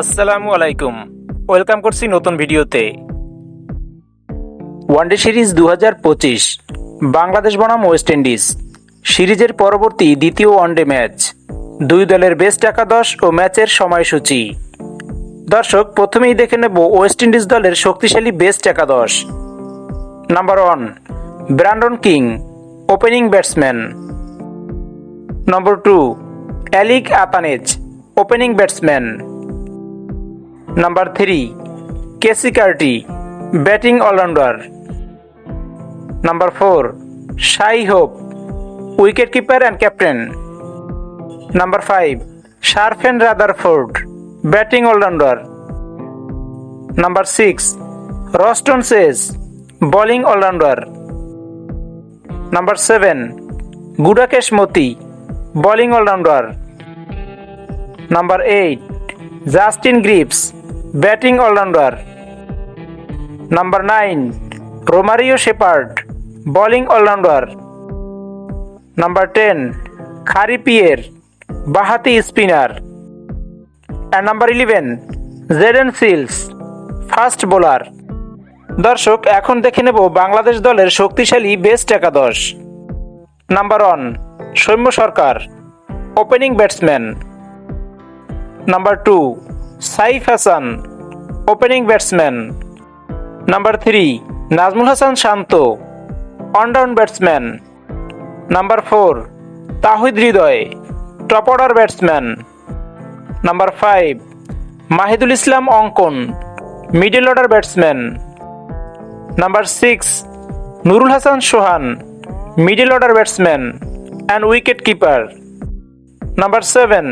আসসালামু আলাইকুম। ওয়েলকাম করছি নতুন ভিডিওতে। ওয়ানডে সিরিজ দু পঁচিশ, বাংলাদেশ বনাম ওয়েস্ট ইন্ডিজ। সিরিজের পরবর্তী দ্বিতীয় ওয়ানডে ম্যাচ। দুই দলের বেস্ট একাদশ ও ম্যাচের সময়সূচি। দর্শক, প্রথমেই দেখে নেব ওয়েস্ট ইন্ডিজ দলের শক্তিশালী বেস্ট একাদশ। Number one, Brandon King, opening batsman. Number two Alick Athanaze opening batsman. Number three, Keacy Carty, batting allrounder. Number four, Shai Hope, wicket keeper and captain. Number five Sherfane Rutherford, batting allrounder. Number six Roston Chase bowling allrounder. Number seven, Gudakesh Motie, bowling allrounder. Number eight, Justin Greaves batting allrounder. Number nine, Romario Shepherd, bowling allrounder. Number ten, Khary Pierre, বাহাতি spinner. And number eleven, Jayden Seales, fast bowler. দর্শক, এখন দেখে নেব বাংলাদেশ দলের শক্তিশালী best একাদশ। Number one, Soumya Sarkar, opening batsman. Number two Saif Hassan opening batsman number three Najmul Hasan Shanto one down batsman number four Towhid Hridoy top order batsman number five Mahidul Islam Ankon middle order batsman number six Nurul Hasan Sohan middle order batsman and wicket keeper number seven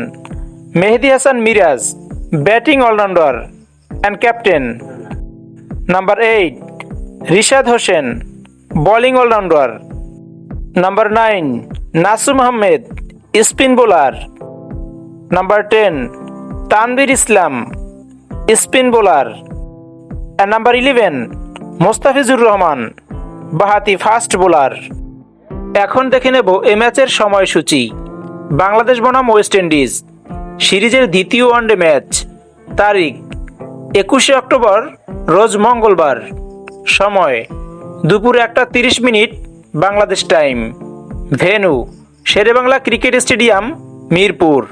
Mehidy Hasan Miraz batting allrounder and captain number eight Rishad Hossain bowling allrounder. Number nine Nasum Ahmed spin bowler number ten Tanvir Islam spin bowler and number eleven Mustafizur Rahman, বাহাতি fast bowler এখন দেখে নেব এ ম্যাচের সময়সূচি। বাংলাদেশ বনাম West Indies. সিরিজের দ্বিতীয় one day match. তারিখ, একুশে অক্টোবর, রোজ মঙ্গলবার। সময়, দুপুর একটা তিরিশ minute, Bangladesh time. Venue Sher e Bangla cricket stadium, Mirpur.